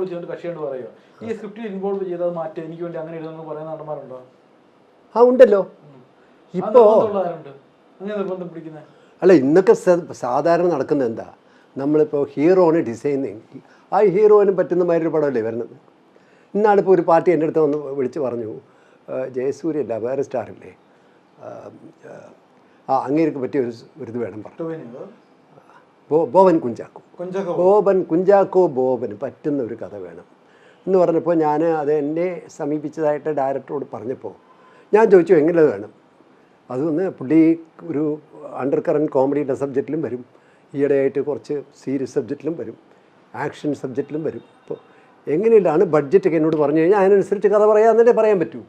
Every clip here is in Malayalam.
ഇൻവോൾവ് ചെയ്തുകൊണ്ട് കക്ഷിയോട് പറയുക ഈ സ്ക്രിപ്റ്റിൽ ഇൻവോൾവ് ചെയ്തത് മാറ്റി എനിക്ക് വേണ്ടി അങ്ങനെ എഴുതുന്നു പറയുന്ന നടന്മാരുണ്ടോ? ആ ഉണ്ടല്ലോ. ഇപ്പോ അല്ല ഇന്നൊക്കെ സാധാരണ നടക്കുന്നത് എന്താ? നമ്മളിപ്പോൾ ഹീറോന് ഡിസൈൻ ആ ഹീറോയിന് പറ്റുന്ന മാതിരി ഒരു പടമല്ലേ വരുന്നത്? ഇന്നാളിപ്പോൾ ഒരു പാർട്ടി എന്റെ അടുത്ത് വന്ന് വിളിച്ച് പറഞ്ഞു ജയസൂര്യ ജയസൂര്യല്ല വേറെ സ്റ്റാറില്ലേ ആ, അങ്ങേർക്ക് പറ്റിയ ഒരു ഒരു ഇത് വേണം പറഞ്ഞു. ബോബൻ കുഞ്ചാക്കോ. കൊഞ്ചൊക്കെ. ബോബൻ കുഞ്ചാക്കോ ബോബന് പറ്റുന്ന ഒരു കഥ വേണം. എന്ന് പറഞ്ഞപ്പോൾ ഞാൻ അത് എന്നെ സമീപിച്ചതായിട്ട് ഡയറക്ടറോട് പറഞ്ഞപ്പോൾ ഞാൻ ചോദിച്ചു എങ്ങനെ വേണം? അതൊന്ന് പുള്ളി ഒരു അണ്ടർ കറന്റ് കോമഡിയുടെ സബ്ജക്റ്റിലും വരും. ഈയിടെയായിട്ട് കുറച്ച് സീരിയസ് സബ്ജക്റ്റിലും വരും. ആക്ഷൻ സബ്ജക്റ്റിലും വരും. അപ്പോൾ എങ്ങനെയാണ് ബഡ്ജറ്റൊക്കെ എന്നോട് പറഞ്ഞു കഴിഞ്ഞാൽ അതിനനുസരിച്ച് കഥ പറയാമെന്നല്ലേ പറയാൻ പറ്റൂ.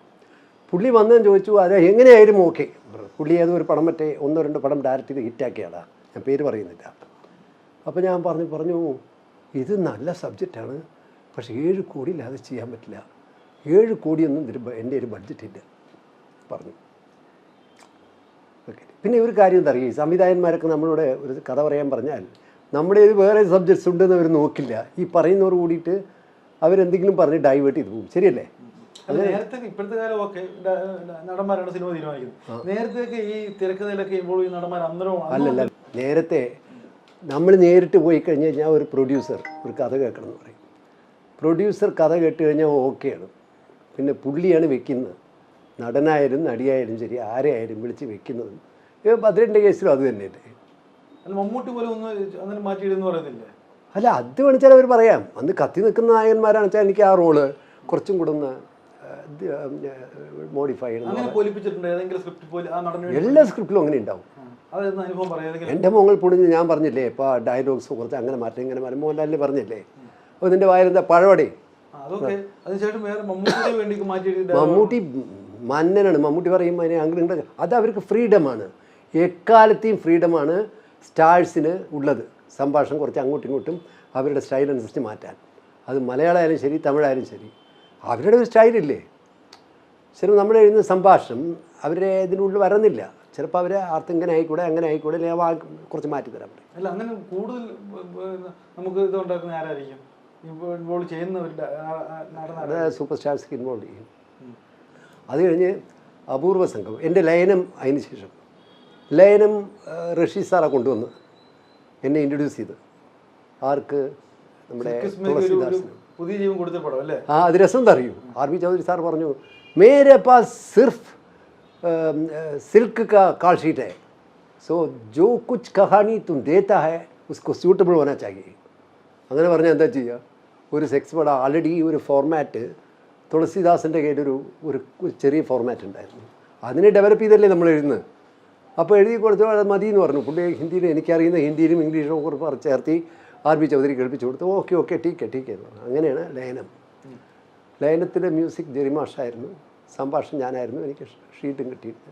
പുള്ളി വന്നെന്ന് ചോദിച്ചു അത് എങ്ങനെയായാലും ഓക്കെ പുള്ളി ഏതോ ഒരു പടം മറ്റേ ഒന്നോ രണ്ടോ പടം ഡയറക്റ്റ് ചെയ്ത് ഹിറ്റാക്കിയാടാ ഞാൻ പേര് പറയുന്നില്ല. അപ്പോൾ ഞാൻ പറഞ്ഞു പറഞ്ഞു ഇത് നല്ല സബ്ജക്റ്റാണ് പക്ഷേ ഏഴ് കോടിയില്ലാതെ ചെയ്യാൻ പറ്റില്ല. ഏഴ് കോടിയൊന്നും ഇതിൽ എന്റെ ഒരു ബഡ്ജറ്റ് ഇല്ല. പറഞ്ഞു. ഓക്കെ പിന്നെ ഒരു കാര്യം എന്താ അറിയുക ഈ സംവിധായകന്മാരൊക്കെ നമ്മളോട് ഒരു കഥ പറയാൻ പറഞ്ഞാൽ നമ്മുടെ ഇത് വേറെ സബ്ജക്ട്സ് ഉണ്ടെന്ന് അവർ നോക്കില്ല. ഈ പറയുന്നവർ കൂടിയിട്ട് അവരെന്തെങ്കിലും പറഞ്ഞ് ഡൈവേർട്ട് ചെയ്ത് പോകും. ശരിയല്ലേ? നേരത്തെ ഇപ്പോഴത്തെ കാലം ഓക്കെ നടന്മാരാണ് സിനിമ തീരുമാനിക്കുന്നത്. നേരത്തെ ഈ ഇൻവോൾവ് ചെയ്യുന്ന നടന്മാർ അന്നേരം അല്ലല്ല. നേരത്തെ നമ്മൾ നേരിട്ട് പോയി കഴിഞ്ഞ് കഴിഞ്ഞാൽ ഒരു പ്രൊഡ്യൂസർ ഒരു കഥ കേൾക്കണം എന്ന് പറയും. പ്രൊഡ്യൂസർ കഥ കേട്ട് കഴിഞ്ഞാൽ ഓക്കെയാണ്. പിന്നെ പുള്ളിയാണ് വെക്കുന്നത്. നടനായാലും നടിയായാലും ശരി ആരെയായാലും വിളിച്ച് വെക്കുന്നതും. ഭദ്രന്റെ കേസിലും അത് തന്നെയല്ലേ. അല്ല മമ്മൂട്ടി പോലും ഒന്ന് അങ്ങനെ മാറ്റിയിടുന്നു പറയുന്നില്ലേ? അല്ല അത് വേണിച്ചാൽ അവർ പറയാം. അന്ന് കത്തി നിൽക്കുന്ന നായകന്മാരാണെന്ന് വെച്ചാൽ എനിക്ക് ആ റോൾ കുറച്ചും കൂടെ ഒന്ന് മോഡിഫൈ ചെയ്യണം എല്ലാ സ്ക്രിപ്റ്റിലും അങ്ങനെ ഉണ്ടാവും. എന്റെ മോങ്ങൾ പൊടിഞ്ഞ് ഞാൻ പറഞ്ഞില്ലേ ഇപ്പോൾ ഡയലോഗ്സ് കുറച്ച് അങ്ങനെ മാറ്റം ഇങ്ങനെ മാറ്റം മോഹൻലാലിന് പറഞ്ഞില്ലേ? അപ്പോൾ നിന്റെ വായിലെന്താ? പഴവടി. മമ്മൂട്ടി മന്നനാണ്. മമ്മൂട്ടി പറയും അതിനെ അങ്ങനെ ഇങ്ങോട്ട്. അത് അവർക്ക് ഫ്രീഡമാണ് എക്കാലത്തെയും ഫ്രീഡമാണ് സ്റ്റാഴ്സിന് ഉള്ളത്. സംഭാഷണം കുറച്ച് അങ്ങോട്ടും ഇങ്ങോട്ടും അവരുടെ സ്റ്റൈൽ അനുസരിച്ച് മാറ്റാൻ. അത് മലയാളമായാലും ശരി തമിഴായാലും ശരി. അവരുടെ ഒരു സ്റ്റൈലില്ലേ ശരി നമ്മൾ എഴുതുന്ന സംഭാഷണം അവരുടെ ഇതിനുള്ളിൽ വരുന്നില്ല. ചിലപ്പോൾ അവർ ആർത്ത് ഇങ്ങനെ ആയിക്കൂടെ അങ്ങനെ ആയിക്കൂടെ വാക്ക് കുറച്ച് മാറ്റി തരാൻ പറയും അല്ല അങ്ങനെ കൂടുതൽ നമുക്ക് ഇത് ഉണ്ടാക്കുന്ന ആരായിരിക്കും? ഇൻവോൾവ് ചെയ്യുന്ന അത് സൂപ്പർ സ്റ്റാർസ് ഇൻവോൾവ് ചെയ്യും. അത് കഴിഞ്ഞ് അപൂർവ സംഘം എന്റെ ലയനം അതിന് ശേഷം. ലയനം ഋഷി സാറ കൊണ്ടുവന്ന് എന്നെ ഇൻട്രൊഡ്യൂസ് ചെയ്ത്. ആർക്ക്? നമ്മുടെ തുളസിദാസിന് പുതിയ ജീവൻ കൊടുത്ത പടം അല്ലേ? ആ അത് രസം എന്താ അറിയൂ ആർ ബി ചൗധരി സാർ പറഞ്ഞു മേരെ പാസ് സിർഫ് സിൽക്ക് का काल शीट है सो जो कुछ कहानी तुम देता है उसको सूटेबल होना चाहिए അങ്ങനെ പറഞ്ഞാൽ എന്താ ചെയ്യുക ഒരു സെക്സ് പടം ആൾറെഡി ഒരു ഫോർമാറ്റ് തുളസിദാസിൻ്റെ കയ്യിലൊരു ഒരു ഒരു ചെറിയ ഫോർമാറ്റ് ഉണ്ടായിരുന്നു അതിനെ ഡെവലപ്പ് ചെയ്തല്ലേ നമ്മൾ എഴുതുന്നത് അപ്പോൾ എഴുതി കൊടുത്തു അത് മതി എന്ന് പറഞ്ഞു പുള്ളി ഹിന്ദിയിൽ എനിക്കറിയുന്ന ഹിന്ദിയിലും ഇംഗ്ലീഷും ഒക്കെ കുറച്ച് ചേർത്തി ആർ ബി ചൗധരി കേൾപ്പിച്ചു കൊടുത്തു ഓക്കെ ഓക്കെ ടീക്കെ ടീക്കെ എന്ന് പറഞ്ഞു അങ്ങനെയാണ് ലയനം ലയനത്തിലെ മ്യൂസിക് ജെറിമാഷായിരുന്നു സംഭാഷണം ഞാനായിരുന്നു. എനിക്ക് ഷീറ്റും കിട്ടിയിട്ട്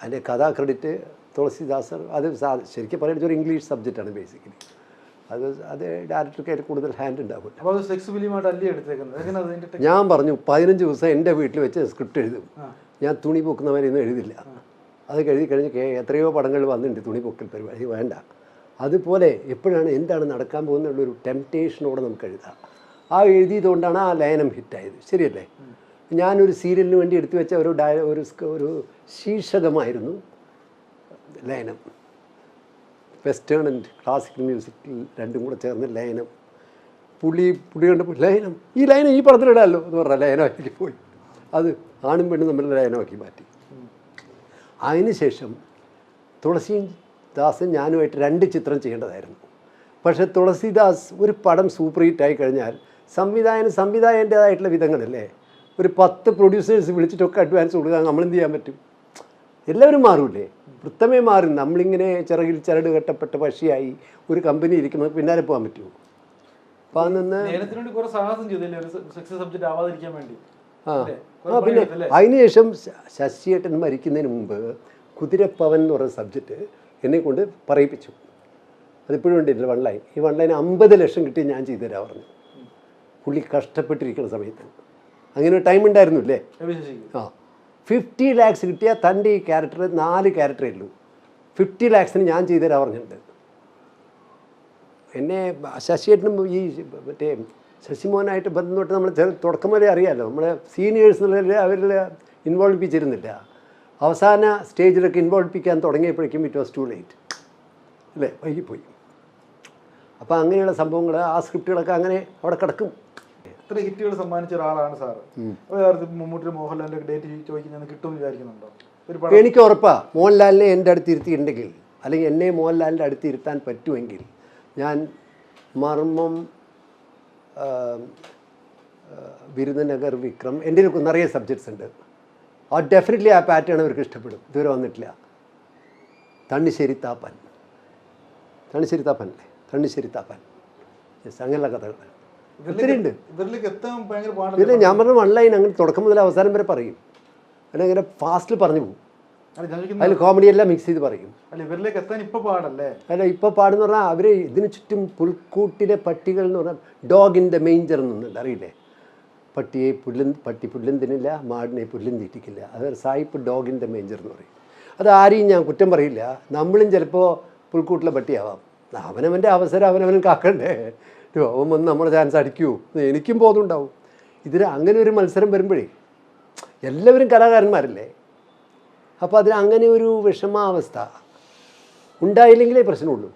അതിന്റെ കഥാ ക്രെഡിറ്റ് തുളസിദാസർ അത് ശരിക്കും പറയുന്നത് ഒരു ഇംഗ്ലീഷ് സബ്ജക്റ്റാണ് ബേസിക്കലി അത് അത് ഡയറക്ടർക്ക് അതിൽ കൂടുതൽ ഹാൻഡ് ഉണ്ടാവില്ല. ഞാൻ പറഞ്ഞു പതിനഞ്ച് ദിവസം എന്റെ വീട്ടിൽ വെച്ച് സ്ക്രിപ്റ്റ് എഴുതും. ഞാൻ തുണി പൊക്കുന്നവരെയൊന്നും എഴുതില്ല. അത് എഴുതി കഴിഞ്ഞ് എത്രയോ പടങ്ങൾ വന്നിട്ടുണ്ട് തുണി പൊക്കൽ പരിപാടി വേണ്ട. അതുപോലെ എപ്പോഴാണ് എന്താണ് നടക്കാൻ പോകുന്നുള്ളൊരു ടെംപ്റ്റേഷനോടെ നമുക്ക് എഴുതാം. ആ എഴുതിയതുകൊണ്ടാണ് ആ ലയനം ഹിറ്റായത്. ശരിയല്ലേ? ഞാനൊരു സീരിയലിന് വേണ്ടി എടുത്തു വെച്ച ഒരു ഡയ ഒരു ഒരു ശീർഷകമായിരുന്നു ലയനം. വെസ്റ്റേൺ ആൻഡ് ക്ലാസിക്കൽ മ്യൂസിക്കിൽ രണ്ടും കൂടെ ചേർന്ന് ലയനം. പുള്ളി പുള്ളി കണ്ടപ്പോൾ ലയനം ഈ ലയനം ഈ പടത്തിലിടാമല്ലോ എന്ന് പറഞ്ഞാൽ ലയനമാക്കി പോയി. അത് ആണും പെണ്ണും നമ്മൾ ലയനമാക്കി മാറ്റി. അതിനുശേഷം തുളസിയും ദാസും ഞാനുമായിട്ട് രണ്ട് ചിത്രം ചെയ്യേണ്ടതായിരുന്നു. പക്ഷേ തുളസിദാസ് ഒരു പടം സൂപ്പർ ഹിറ്റ് ആയി കഴിഞ്ഞാൽ സംവിധായകന് സംവിധായകന്റേതായിട്ടുള്ള വിധങ്ങളല്ലേ? ഒരു പത്ത് പ്രൊഡ്യൂസേഴ്സ് വിളിച്ചിട്ടൊക്കെ അഡ്വാൻസ് കൊടുക്കുക നമ്മൾ എന്ത് ചെയ്യാൻ പറ്റും? എല്ലാവരും മാറൂലേ വൃത്തമേ മാറും. നമ്മളിങ്ങനെ ചിറകിൽ ചരട് കെട്ടപ്പെട്ട പക്ഷിയായി ഒരു കമ്പനി ഇരിക്കുന്നത് പിന്നാലെ പോകാൻ പറ്റുമോ? ആ. പിന്നെ? അതിനുശേഷം ശശിയേട്ടൻ മരിക്കുന്നതിന് മുമ്പ് കുതിരപ്പവൻ എന്ന് പറയുന്ന സബ്ജക്റ്റ് എന്നെ കൊണ്ട് പറയിപ്പിച്ചു. അതിപ്പോഴും ഉണ്ടില്ല വൺ ലൈൻ. ഈ വൺ ലൈൻ അമ്പത് ലക്ഷം കിട്ടി ഞാൻ ചെയ്തു തരാം പറഞ്ഞു. പുള്ളി കഷ്ടപ്പെട്ടിരിക്കുന്ന സമയത്ത്. അങ്ങനെ ടൈം ഉണ്ടായിരുന്നില്ലേ? ആ. ഫിഫ്റ്റി ലാക്സ് കിട്ടിയാൽ തന്റെ ഈ ക്യാരക്ടർ നാല് ക്യാരക്ടറേ ഉള്ളൂ. ഫിഫ്റ്റി ലാക്സിന് ഞാൻ ചെയ്തുതരാൻ പറഞ്ഞിട്ടുണ്ട്. എന്നെ ശശിയേട്ടനും ഈ മറ്റേ ശശിമോഹനായിട്ട് ബന്ധം തൊട്ട് നമ്മൾ ചെറു തുടക്കം വരെ അറിയാമല്ലോ നമ്മളെ സീനിയേഴ്സ് എന്നുള്ള അവരിൽ ഇൻവോൾവിപ്പിച്ചിരുന്നില്ല അവസാന സ്റ്റേജിലൊക്കെ ഇൻവോൾവിപ്പിക്കാൻ തുടങ്ങിയപ്പോഴേക്കും ഇറ്റ് വാസ് ടു ലേറ്റ് അല്ലേ? വൈകിപ്പോയി. അപ്പോൾ അങ്ങനെയുള്ള സംഭവങ്ങൾ ആ സ്ക്രിപ്റ്റുകളൊക്കെ അങ്ങനെ അവിടെ കിടക്കും. ഇത്ര ഹിറ്റുകൾ സമ്മാനിച്ച ഒരാളാണ് സാറ്. അപ്പോൾ യഥാർത്ഥത്തിൽ മമ്മൂട്ടി മോഹൻലാലിന്റെ ഡേറ്റ് ചോദിക്കുന്നത് കിട്ടുമെന്ന് വിചാരിക്കുന്നുണ്ടോ? ഒരു എനിക്ക് ഉറപ്പാ മോഹൻലാലിനെ എന്റെ അടുത്ത് ഇരുത്തിയിട്ടുണ്ടെങ്കിൽ അല്ലെങ്കിൽ എന്നെ മോഹൻലാലിന്റെ അടുത്ത് ഇരുത്താൻ പറ്റുമെങ്കിൽ ഞാൻ മർമ്മം വിരുദനഗർ വിക്രം എന്റെ നിറയെ സബ്ജക്ട്സ് ഉണ്ട്. ആ ഡെഫിനറ്റ്ലി ആ പാറ്റേൺ അവർക്ക് ഇഷ്ടപ്പെടും. ഇതുവരെ വന്നിട്ടില്ല. തണ്ണിശ്ശേരി താപ്പൻ. തണ്ണിശ്ശേരി താപ്പൻ അല്ലേ തണ്ണിശ്ശേരി താപ്പൻ. യെസ് അങ്ങനെയുള്ള കഥകൾ. ഒത്തിരി ഇവരിലേക്ക് എത്താൻ ഭയങ്കര പാടില്ല പിന്നെ ഞാൻ പറഞ്ഞ വൺ ലൈൻ അങ്ങനെ തുടക്കം മുതൽ അവസാനം വരെ പറയും. അല്ലെങ്കിൽ അങ്ങനെ ഫാസ്റ്റിൽ പറഞ്ഞു പോകും. അതിൽ കോമഡി എല്ലാം മിക്സ് ചെയ്ത് പറയും. അല്ല ഇവരിലേക്ക് എത്താൻ ഇപ്പൊ പാടല്ലേ? അല്ല ഇപ്പോൾ പാടുന്ന പറഞ്ഞാൽ അവർ ഇതിനു ചുറ്റും പുൽക്കൂട്ടിലെ പട്ടികൾ എന്ന് പറഞ്ഞാൽ ഡോഗ് ഇൻ ദ മെയിഞ്ചർ എന്നുണ്ട് അറിയില്ലേ? പട്ടിയെ പുല്ലും പട്ടി പുല്ലും തിന്നില്ല മാടിനെ പുല്ലും തീറ്റിക്കില്ല അത് സായിപ്പ് ഡോഗ് ഇൻ ദ മെയിഞ്ചർ എന്ന് പറയും. അത് ആരെയും ഞാൻ കുറ്റം പറയില്ല. നമ്മളും ചിലപ്പോൾ പുൽക്കൂട്ടിലെ പട്ടിയാവാം. അവനവന്റെ അവസരം അവനവനും കാക്കണ്ടേ? അവൻ വന്ന് നമ്മളെ ചാൻസ് അടിക്കൂ എനിക്കും ബോധമുണ്ടാവും. ഇതിന് അങ്ങനെ ഒരു മത്സരം വരുമ്പോഴേ എല്ലാവരും കലാകാരന്മാരല്ലേ? അപ്പോൾ അതിന് അങ്ങനെ ഒരു വിഷമാവസ്ഥ ഉണ്ടായില്ലെങ്കിലേ പ്രശ്നമുള്ളൂ.